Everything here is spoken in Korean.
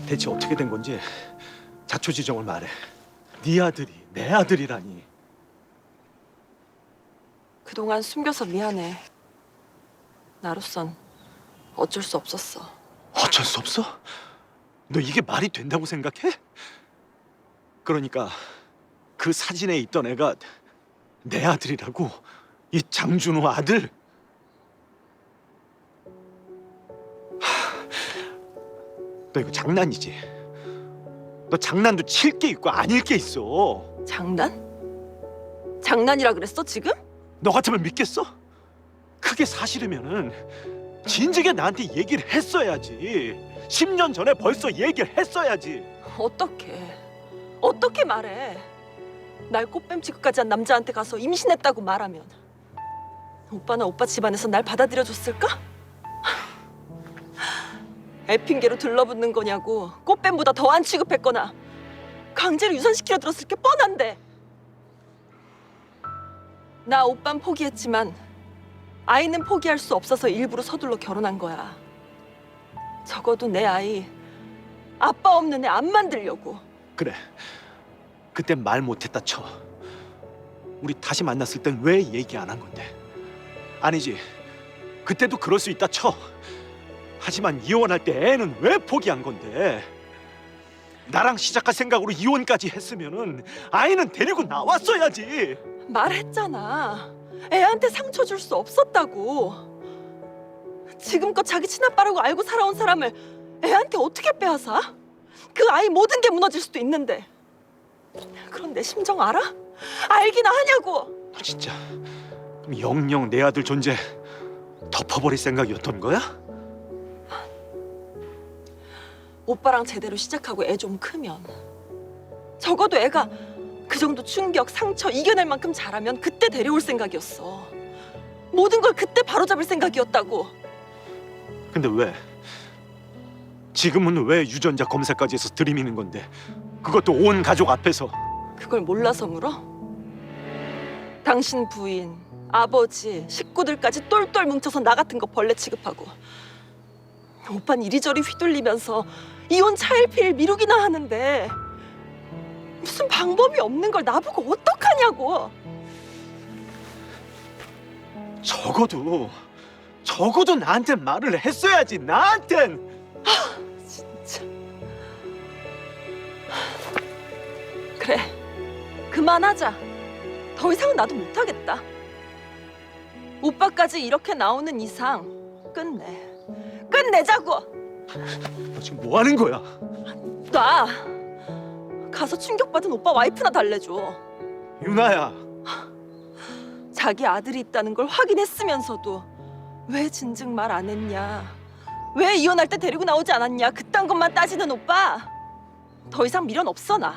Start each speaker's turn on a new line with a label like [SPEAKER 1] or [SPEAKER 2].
[SPEAKER 1] 대체 어떻게 된 건지 자초지종을 말해. 네 아들이 내 아들이라니.
[SPEAKER 2] 그동안 숨겨서 미안해. 나로선 어쩔 수 없었어.
[SPEAKER 1] 어쩔 수 없어? 너 이게 말이 된다고 생각해? 그러니까 그 사진에 있던 애가 내 아들이라고? 이 장준호 아들? 너 이거 장난이지? 너 장난도 칠 게 있고 아닐 게 있어.
[SPEAKER 2] 장난? 장난이라 그랬어 지금?
[SPEAKER 1] 너 같으면 믿겠어? 그게 사실이면은 진즉에 나한테 얘기를 했어야지. 10년 전에 벌써 얘기를 했어야지.
[SPEAKER 2] 어떻게? 어떻게 말해? 날 꽃뱀 취급까지 한 남자한테 가서 임신했다고 말하면 오빠나 오빠 집안에서 날 받아들여 줬을까? 애 핑계로 들러붙는 거냐고 꽃뱀보다 더안 취급했거나 강제로 유산시키려 들었을 게 뻔한데 나 오빤 포기했지만 아이는 포기할 수 없어서 일부러 서둘러 결혼한 거야 적어도 내 아이 아빠 없는 애 안 만들려고
[SPEAKER 1] 그래. 그때 말 못했다 쳐. 우리 다시 만났을 땐 왜 얘기 안 한 건데? 아니지. 그때도 그럴 수 있다 쳐. 하지만 이혼할 때 애는 왜 포기한 건데? 나랑 시작할 생각으로 이혼까지 했으면은 아이는 데리고 나왔어야지.
[SPEAKER 2] 말했잖아. 애한테 상처 줄 수 없었다고. 지금껏 자기 친아빠라고 알고 살아온 사람을 애한테 어떻게 빼앗아? 그 아이 모든 게 무너질 수도 있는데. 그런 내 심정 알아? 알기나 하냐고.
[SPEAKER 1] 너 진짜 그럼 영영 내 아들 존재 덮어버릴 생각이었던 거야?
[SPEAKER 2] 오빠랑 제대로 시작하고 애 좀 크면 적어도 애가 그 정도 충격, 상처 이겨낼 만큼 자라면 그때 데려올 생각이었어. 모든 걸 그때 바로잡을 생각이었다고.
[SPEAKER 1] 근데 왜? 지금은 왜 유전자 검사까지 해서 들이미는 건데? 그것도 온 가족 앞에서
[SPEAKER 2] 그걸 몰라서 물어? 당신 부인, 아버지, 식구들까지 똘똘 뭉쳐서 나 같은 거 벌레 취급하고 오빤 이리저리 휘둘리면서 이혼 차일피일 미루기나 하는데 무슨 방법이 없는 걸 나보고 어떡하냐고.
[SPEAKER 1] 적어도 적어도 나한테 말을 했어야지 나한텐.
[SPEAKER 2] 진짜. 그래 그만하자. 더 이상은 나도 못하겠다. 오빠까지 이렇게 나오는 이상 끝내. 끝내자고
[SPEAKER 1] 너 지금 뭐 하는 거야?
[SPEAKER 2] 나 가서 충격받은 오빠 와이프나 달래줘.
[SPEAKER 1] 유나야.
[SPEAKER 2] 자기 아들이 있다는 걸 확인했으면서도 왜 진즉 말 안 했냐? 왜 이혼할 때 데리고 나오지 않았냐? 그딴 것만 따지는 오빠? 더 이상 미련 없어 나